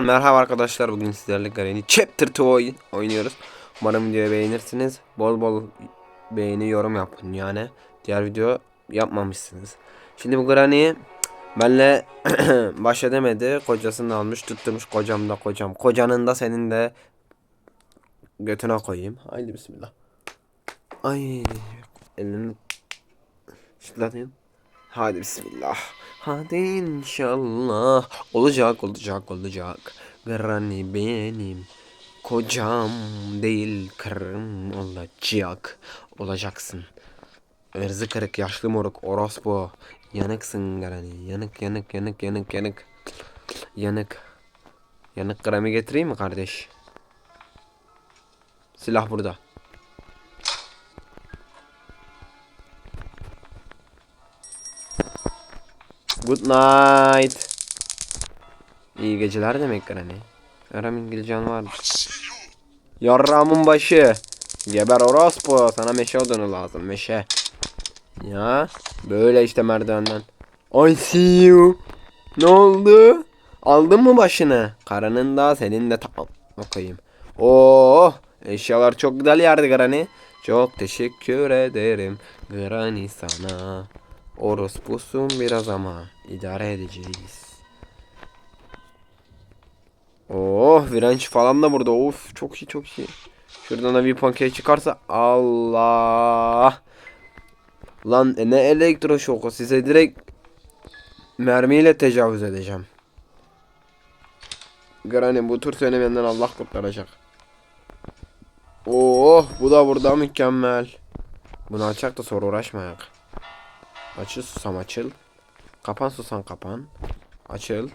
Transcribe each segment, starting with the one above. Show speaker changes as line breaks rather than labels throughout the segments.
Merhaba arkadaşlar bugün sizlerle Granny Chapter 2 oyun oynuyoruz. Umarım videoyu beğenirsiniz. Bol bol beğeni yorum yapın yani. Diğer video yapmamışsınız. Şimdi bu Granny benle baş edemedi. Kocasını almış tutturmuş kocam da kocam. Kocanın da senin de götüne koyayım. Haydi bismillah. Ay elini şıklatayım. Hadi bismillah. Hadi inşallah. Olacak olacak olacak. Granny benim. Kocam değil karım olacak. Olacaksın. Erzı kırık yaşlı moruk orospu. Yanıksın Granny. Yanık yanık yanık yanık yanık. Yanık. Yanık kremi getireyim mi kardeş? Silah burada. Good night. İyi geceler demek hani. Aram İngilizcan var. Yarramın başı. Geber orospu. Sana meşe odunu lazım. Meşe. Ya. Böyle işte merdivenden. I see you. Ne oldu? Aldın mı başını? Karının da senin de tamam. Bakayım. Oo, eşyalar çok güzel yerde Granny. Çok teşekkür ederim Granny sana. Orospusun biraz ama idare edeceğiz. Oh virenç falan da burada. Of çok iyi çok iyi. Şuradan da bir pankek çıkarsa Allah. Lan e, ne elektroşoku size direkt mermiyle tecavüz edeceğim. Granny bu tur seni benden Allah kurtaracak. Oh bu da burada mükemmel. Bunu açak da sonra uğraşmayak. Açıl susam açıl. Kapan susam kapan. Açıl.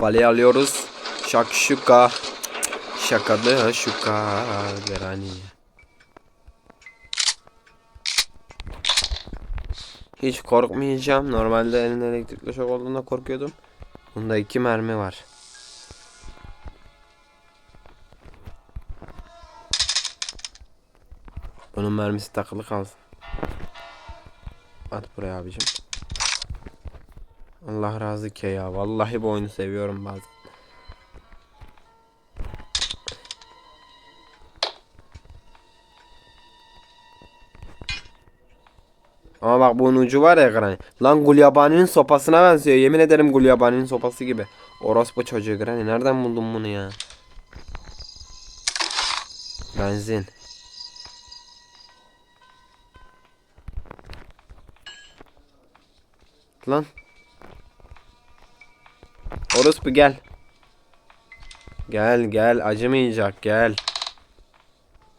Pompalıyı alıyoruz. Şakşuka. Şakalı şuka. Verani. Hiç korkmayacağım. Normalde elinde elektrikli şok olduğunda korkuyordum. Bunda iki mermi var. Bunun mermisi takılı kalsın. At buraya abicim. Allah razı ke ya. Vallahi bu oyunu seviyorum bazen. Ama bak bunun ucu var ya Granny. Lan Gulyabani'nin sopasına benziyor. Yemin ederim Gulyabani'nin sopası gibi. Orospu çocuğu Granny. Nereden buldun bunu ya? Benzin. Lan. Orospu gel. Gel gel acımayacak gel.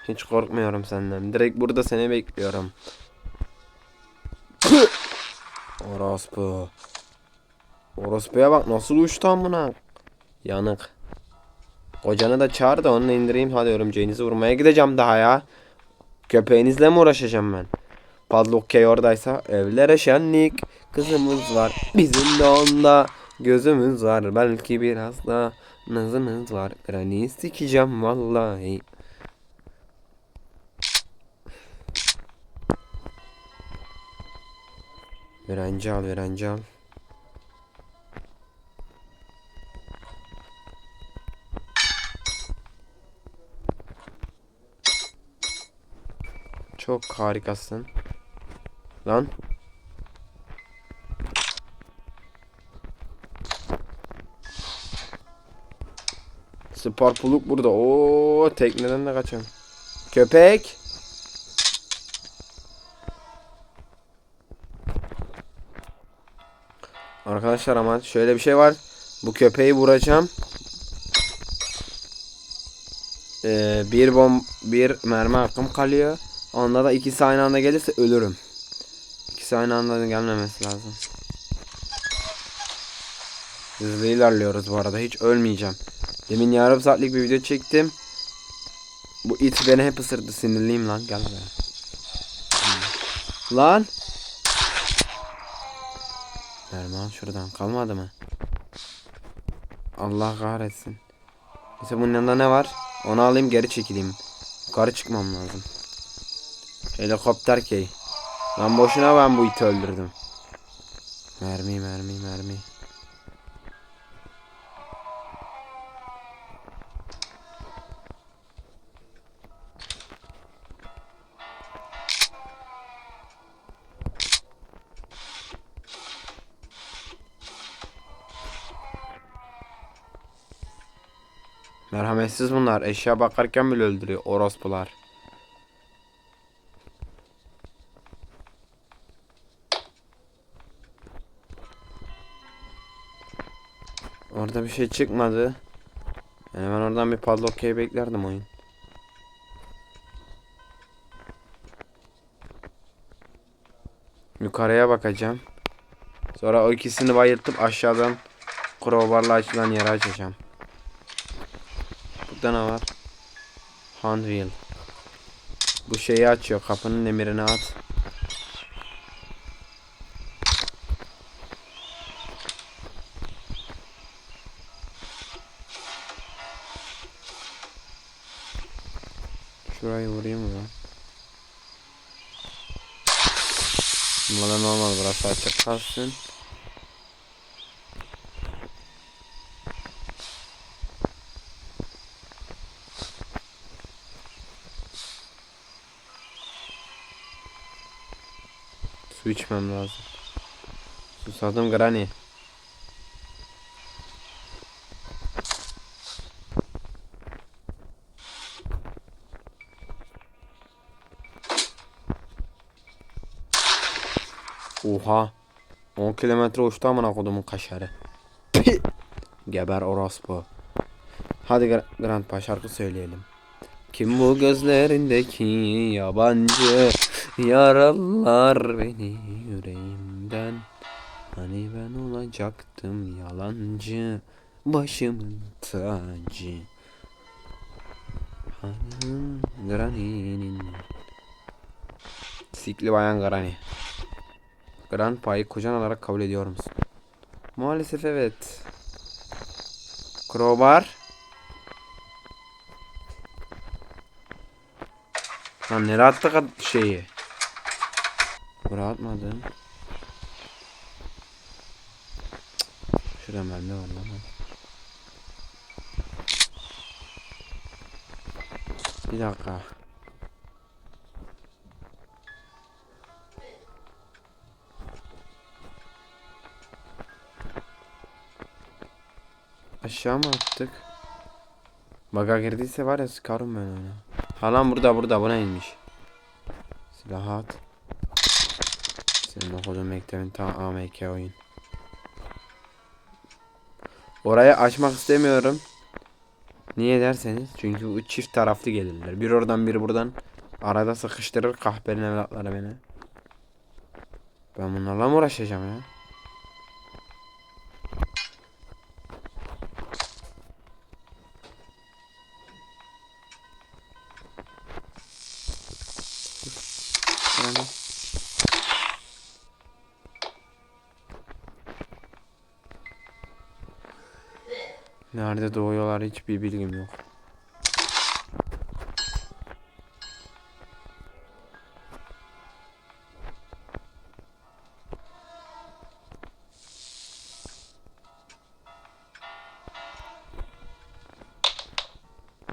Hiç korkmuyorum senden. Direkt burada seni bekliyorum. Orospu. Orospu'ya bak nasıl uçtu amına. Yanık. Kocanı da çağır da onu indireyim. Hadi örümceğinizi vurmaya gideceğim daha ya. Köpeğinizle mi uğraşacağım ben? Padlock Key oradaysa evlere şenlik. Kızımız var. Bizim de onda gözümüz var. Belki biraz da nazımız var. Granny sikeceğim vallahi. Öğrenci al, öğrenci al. Çok harikasın. Lan. Sparpuluk burada. Oo tekneden de kaçın. Köpek. Arkadaşlar ama şöyle bir şey var. Bu köpeği vuracağım. Ee, bir bom bir mermi hakkım kalıyor. Onda da ikisi aynı anda gelirse ölürüm. İkisi aynı anda gelmemesi lazım. Hızlı ilerliyoruz bu arada. Hiç ölmeyeceğim. Demin yarım saatlik bir video çektim. Bu it beni hep ısırdı sinirliyim lan gel be. Lan. Erman şuradan kalmadı mı? Allah kahretsin. Neyse bunun yanında ne var? Onu alayım geri çekileyim. Yukarı çıkmam lazım. Helikopter key. Lan boşuna ben bu iti öldürdüm. Mermi mermi mermi. Merhametsiz bunlar. Eşya bakarken bile öldürüyor orospular. Orada bir şey çıkmadı. Yani ben oradan bir padlock key beklerdim oyun. Yukarıya bakacağım. Sonra o ikisini bayıltıp aşağıdan crowbarla açılan yere açacağım. Burada ne var? Handwheel. Bu şeyi açıyor. Kapının demirini at. Şurayı vurayım mı? Bana normal burası açık kalsın. İçmem lazım. Susadım granny. Oha. 10 kilometre uçtu amına kodumun kaşarı. Geber orospu. Hadi Gra- Grandpa şarkı söyleyelim. Kim bu gözlerindeki yabancı yaralar beni yüreğimden Hani ben olacaktım yalancı başımın tacı Hanım Granny'nin Sikli bayan Granny Grandpa'yı kocan olarak kabul ediyor musun? Maalesef evet. Crowbar. Lan nereye attık at- şeyi? Buraya atmadım. Şurada mermi var lan. Bir dakika. Aşağı mı attık? Baga girdiyse var ya sıkarım ben onu. Ha lan burada burada bu neymiş? Silah at. Senin okudun mektebin ta AMK oyun. Orayı açmak istemiyorum. Niye derseniz çünkü bu çift taraflı gelirler. Bir oradan bir buradan arada sıkıştırır kahperin evlatları beni. Ben bunlarla mı uğraşacağım ya? Doğuyorlar hiçbir bilgim yok.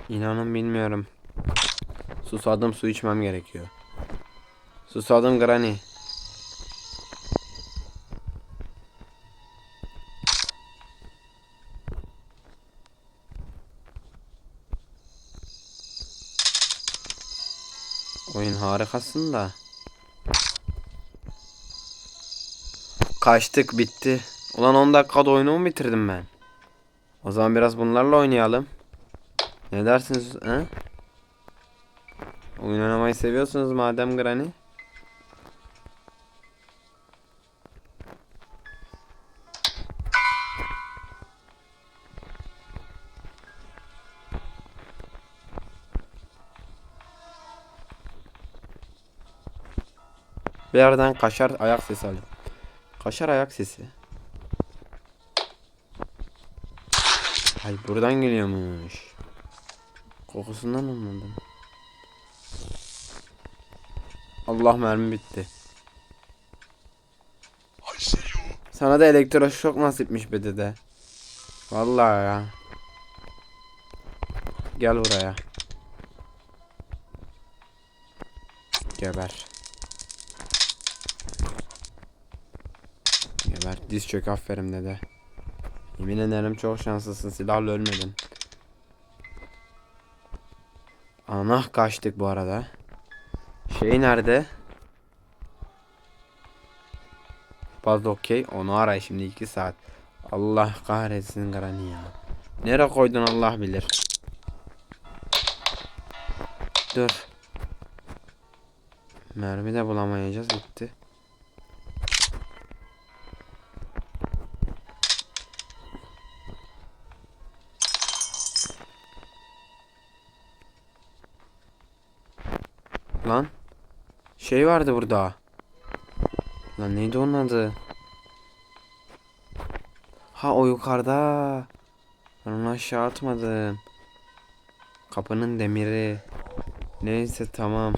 İnanın bilmiyorum. Susadım su içmem gerekiyor. Susadım Granny. Harikasın da. Kaçtık bitti. Ulan 10 dakikada oyunu mu bitirdim ben? O zaman biraz bunlarla oynayalım. Ne dersiniz? He? Oyun oynamayı seviyorsunuz madem Granny. Bir yerden kaşar ayak sesi alıyorum. Kaşar ayak sesi. Ay buradan geliyormuş. Kokusundan anladım. Allah mermi bitti. Sana da elektroşok nasipmiş be dede. Vallahi ya. Gel buraya. Geber. Geber. Diz çök aferin dede. Yemin ederim çok şanslısın silahla ölmedin. Ana kaçtık bu arada. Şey nerede? Fazla okey. Onu aray şimdi 2 saat. Allah kahretsin Granny ya. Nereye koydun Allah bilir. Dur. Mermi de bulamayacağız gitti. Şey vardı burada. Lan neydi onun adı? Ha o yukarıda. Ben onu aşağı atmadım. Kapının demiri. Neyse tamam.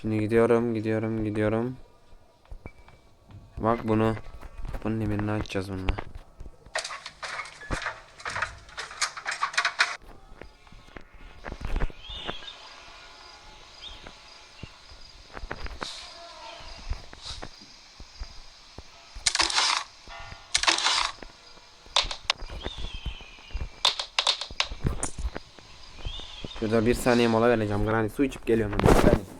Şimdi gidiyorum, gidiyorum, gidiyorum. Bak bunu. Bunun demirini açacağız bununla. Bir saniye mola vereceğim. Granny su içip geliyorum. hemen.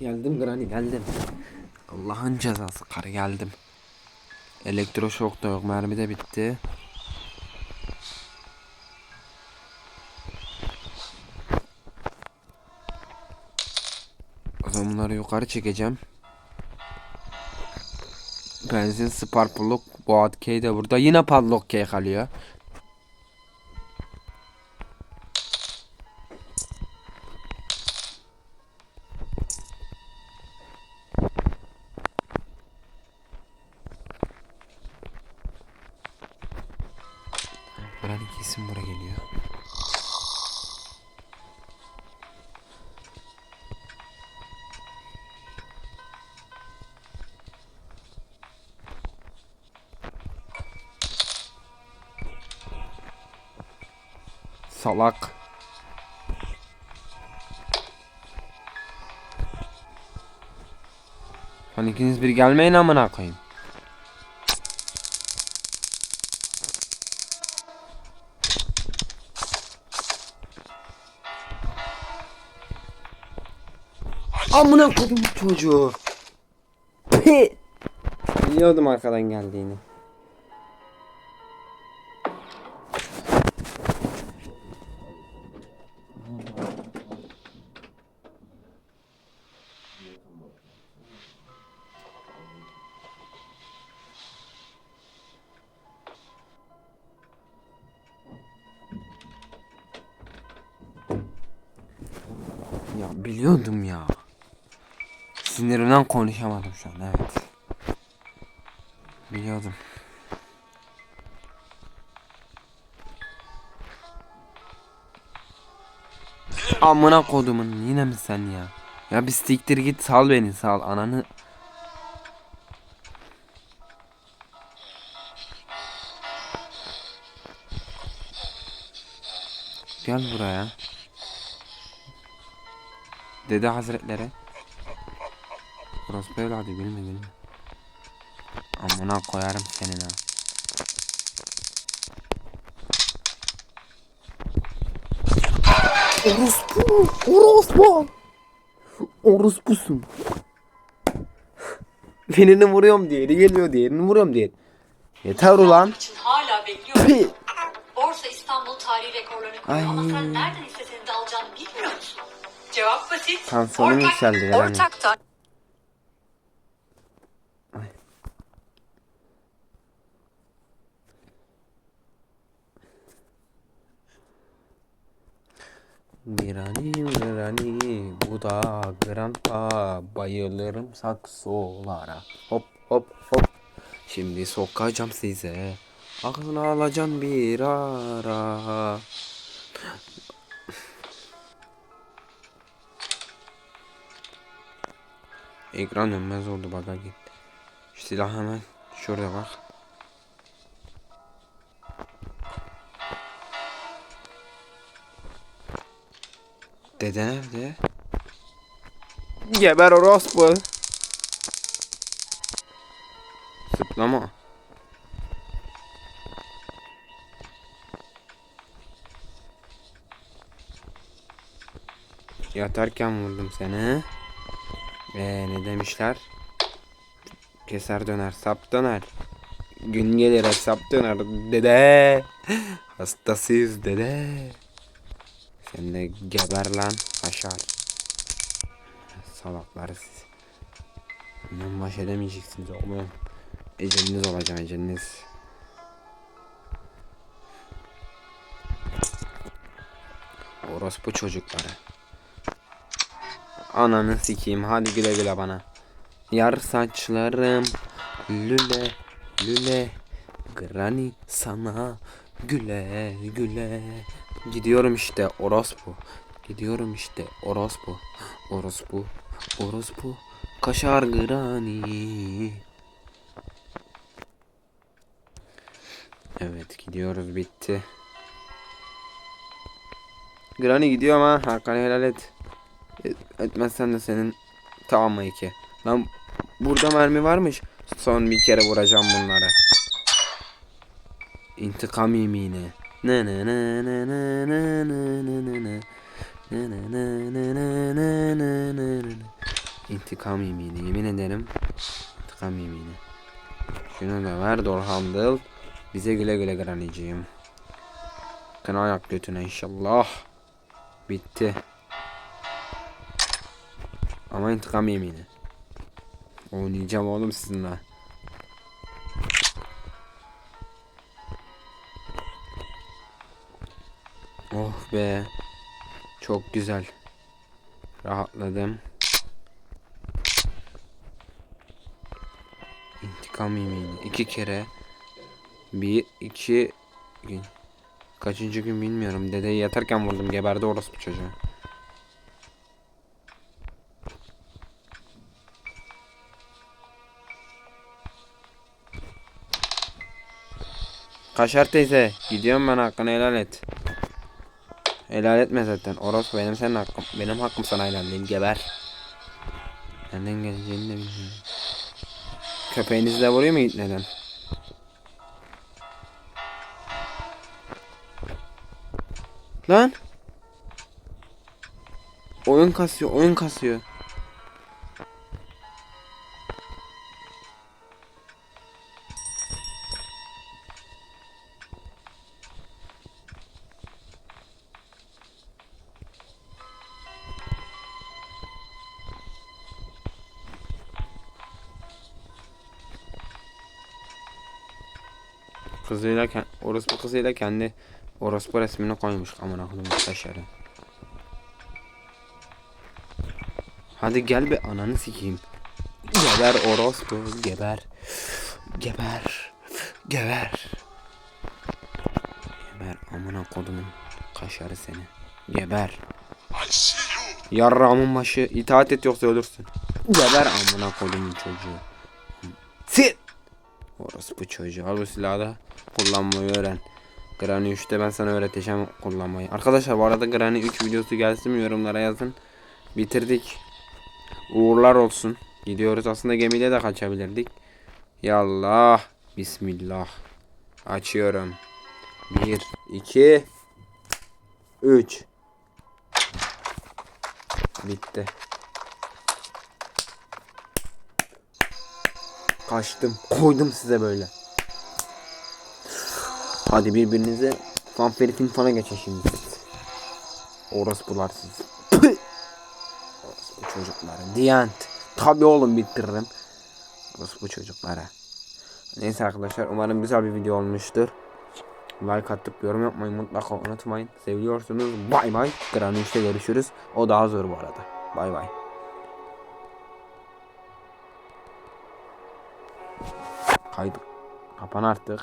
Geldim Granny geldim. Allah'ın cezası karı geldim. Elektroşok da yok mermi de bitti. O zaman bunları yukarı çekeceğim. Benzin Sparklok Boğat Key de burada. Yine Padlock Key kalıyor. Salak. Hani ikiniz bir gelmeyin amına koyayım. Amına kodum çocuğu. Biliyordum arkadan geldiğini. Biliyordum ya. Sinirimden konuşamadım şu an evet. Biliyordum. Amına kodumun yine mi sen ya? Ya bir siktir git sal beni sal ananı. Gel buraya. Dede hazretleri. Orospu evladı gülme gülme. Amına koyarım senin ha. Orospu! Orospu! Orospusun. Birini vuruyorum diğeri geliyor diğerini vuruyorum diğeri. Yeter ulan.
için hala bekliyorum. Borsa İstanbul tarihi rekorlarını
Ay.
koruyor ama sen nereden Cevap basit.
Tansiyonum yükseldi yani.
Ortak ta-
Granny granny bu da grandpa. Bayılırım saksolara. Hop hop hop. Şimdi sokacağım size. Aklını alacağım bir ara Ekran dönmez oldu baga gitti Şu silah hemen şurada bak Dede nerede? Geber orospu. Zıplama. Yatarken vurdum seni. Ve ne demişler? Keser döner, sap döner. Gün gelir hesap döner. Dede. Hastasıyız dede. Sen de geber lan aşar. Salaklar siz. Bundan baş edemeyeceksiniz oğlum. Eceliniz olacak eceliniz. Orospu çocukları. Ananı sikeyim. Hadi güle güle bana. Yar saçlarım lüle lüle. Granny sana güle güle. Gidiyorum işte orospu. Gidiyorum işte orospu. Orospu Orospu. Kaşar Granny. Evet gidiyoruz. Bitti. Granny gidiyor ama Hakan helal et Etmezsen de senin Tamam mı iki Lan burada mermi varmış Son bir kere vuracağım bunları İntikam yemini. Ne ne ne ne ne ne ne ne ne. Ne ne ne ne ne ne ne ne ne. İntikam yemini. Yemin ederim. İntikam yemini. Şunu da ver Dorhandıl. Bize güle güle graniciğim. Kına ayak götüne inşallah. Bitti. Ama intikam yemini. Oynayacağım oğlum sizinle. Oh be. Çok güzel. Rahatladım. İntikam yemeğini iki kere. Bir, iki gün. Kaçıncı gün bilmiyorum. Dedeyi yatarken vurdum. Geberdi orospu çocuğu. Kaşar teyze. Gidiyorum ben hakkını helal et. Helal etme zaten. Orospu benim senin hakkım. Benim hakkım sana helal değil. Geber. Nereden geleceğini de bilmiyorum. Köpeğinizi de vuruyor mu neden? Lan. Oyun kasıyor, oyun kasıyor. Kızıyla orospu kızıyla kendi orospu resmini koymuş amına koyayım taşları. Hadi gel be ananı sikeyim. Geber orospu geber. Geber. Geber. Geber amına kodumun kaşarı seni. Geber. Yarrağımın başı itaat et yoksa ölürsün. Geber amına kodumun çocuğu. Sit. Orospu çocuğu. Al bu silahı da kullanmayı öğren. Granny 3'te ben sana öğreteceğim kullanmayı. Arkadaşlar bu arada Granny 3 videosu gelsin mi yorumlara yazın. Bitirdik. Uğurlar olsun. Gidiyoruz. Aslında gemiyle de kaçabilirdik. Yallah. Bismillah. Açıyorum. 1, 2, 3. Bitti. Kaçtım. Koydum size böyle. Hadi birbirinize fanferitin fana geçin şimdi siz. Orospular siz. Püh! Orospu çocukları. Diyant. Tabi oğlum bitiririm. Orospu çocuklara. Neyse arkadaşlar umarım güzel bir video olmuştur. Like atıp yorum yapmayı mutlaka unutmayın. Seviyorsunuz. Bay bay. Granny görüşürüz. O daha zor bu arada. Bay bay. Kaydı. Kapan artık.